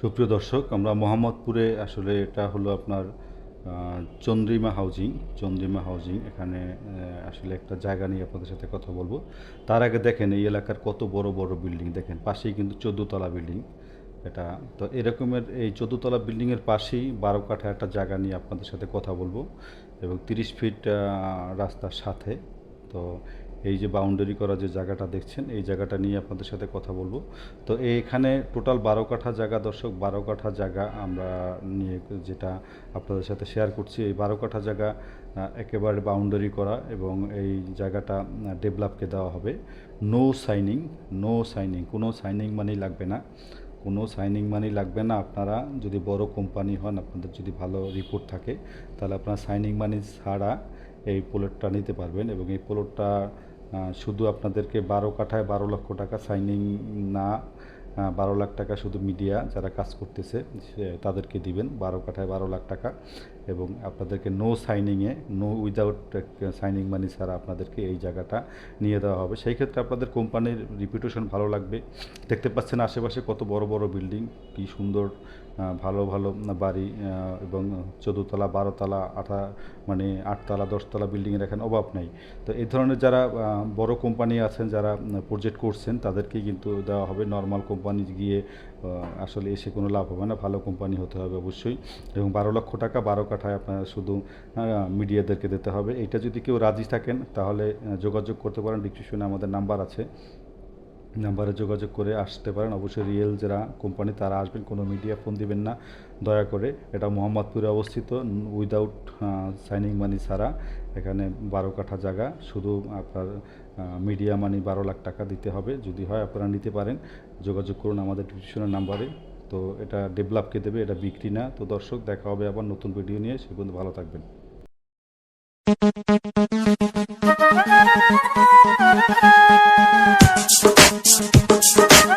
সুপ্রিয় দর্শক, আমরা মোহাম্মদপুরে আসলে এটা হলো আপনার চন্দ্রিমা হাউজিং চন্দ্রিমা হাউজিং এখানে আসলে একটা জায়গা নিয়ে আপনাদের সাথে কথা বলব। তার আগে দেখেন এই এলাকার কত বড় বড় বিল্ডিং, দেখেন পাশেই কিন্তু চোদ্দোতলা বিল্ডিং এটা। তো এরকমের এই চোদ্দোতলা বিল্ডিংয়ের পাশেই বারো কাঠা একটা জায়গা নিয়ে আপনাদের সাথে কথা বলব এবং তিরিশ ফিট রাস্তার সাথে। তো এই যে বাউন্ডারি করা যে জায়গাটা দেখছেন, এই জায়গাটা নিয়ে আপনাদের সাথে কথা বলব। তো এখানে টোটাল বারো কাঠা জায়গা দর্শক, বারো কাঠা জায়গা আমরা নিয়ে যেটা আপনাদের সাথে শেয়ার করছি। এই বারো কাঠা জায়গা একেবারে বাউন্ডারি করা এবং এই জায়গাটা ডেভেলপকে দেওয়া হবে। নো সাইনিং নো সাইনিং কোনো সাইনিং মানেই লাগবে না। কোনো সাইনিং মানি লাগবে না। আপনারা যদি বড় কোম্পানি হন, আপনাদের যদি ভালো রিপোর্ট থাকে, তাহলে আপনারা সাইনিং মানি ছাড়া এই প্লটটা নিতে পারবেন এবং এই প্লটটা শুধু আপনাদেরকে বারো কাঠায় বারো লক্ষ টাকা সাইনিং না বারো লাখ টাকা শুধু মিডিয়া যারা কাজ করতেছে তাদেরকে দিবেন। বারো কাঠায় বারো লাখ টাকা এবং আপনাদেরকে নো সাইনিংয়ে নো উইদাউট সাইনিং মানি ছাড়া আপনাদেরকে এই জায়গাটা নিয়ে দেওয়া হবে। সেই ক্ষেত্রে আপনাদের কোম্পানির রিপুটেশন ভালো লাগবে। দেখতে পাচ্ছেন আশেপাশে কত বড় বড় বিল্ডিং কি সুন্দর ভালো ভালো বাড়ি এবং চোদ্দোতলা, বারোতলা, আঠা মানে আটতলা, দশতলা বিল্ডিংয়ের এখানে অভাব নেই। তো এই ধরনের যারা বড় কোম্পানি আছেন, যারা প্রজেক্ট করছেন, তাদেরকেই কিন্তু দেওয়া হবে। নর্মাল কোম্পানি গিয়ে আসলে এসে কোনো লাভ হবে না, ভালো কোম্পানি হতে হবে অবশ্যই। এবং বারো লক্ষ টাকা, বারো কাঠায় আপনার শুধু মিডিয়াদেরকে দিতে হবে। এটা যদি কেউ রাজি থাকেন, তাহলে যোগাযোগ করতে পারেন। ডিসক্রিপশনে আমাদের নাম্বার আছে। নাম্বারে যোগাযোগ করে আসতে পারেন। অবশ্যই রিয়েল যারা কোম্পানি, তারা আসবেন, কোনো মিডিয়া ফোন দিবেন না। দয়া করে এটা মোহাম্মদপুরে অবস্থিত, উইদাউট সাইনিং মানি ছাড়া। এখানে বারো কাঠা জায়গা, শুধু আপনার মিডিয়া মানি বারো লাখ টাকা দিতে হবে। যদি হয় আপনারা নিতে পারেন। যোগাযোগ করুন আমাদের ডিসক্রিপশনের নাম্বারে। তো এটা ডেভেলপকে দেবে, এটা বিক্রি না। তো দর্শক, দেখা হবে আবার নতুন ভিডিও নিয়ে। সে পর্যন্ত ভালো থাকবেন। Thank you.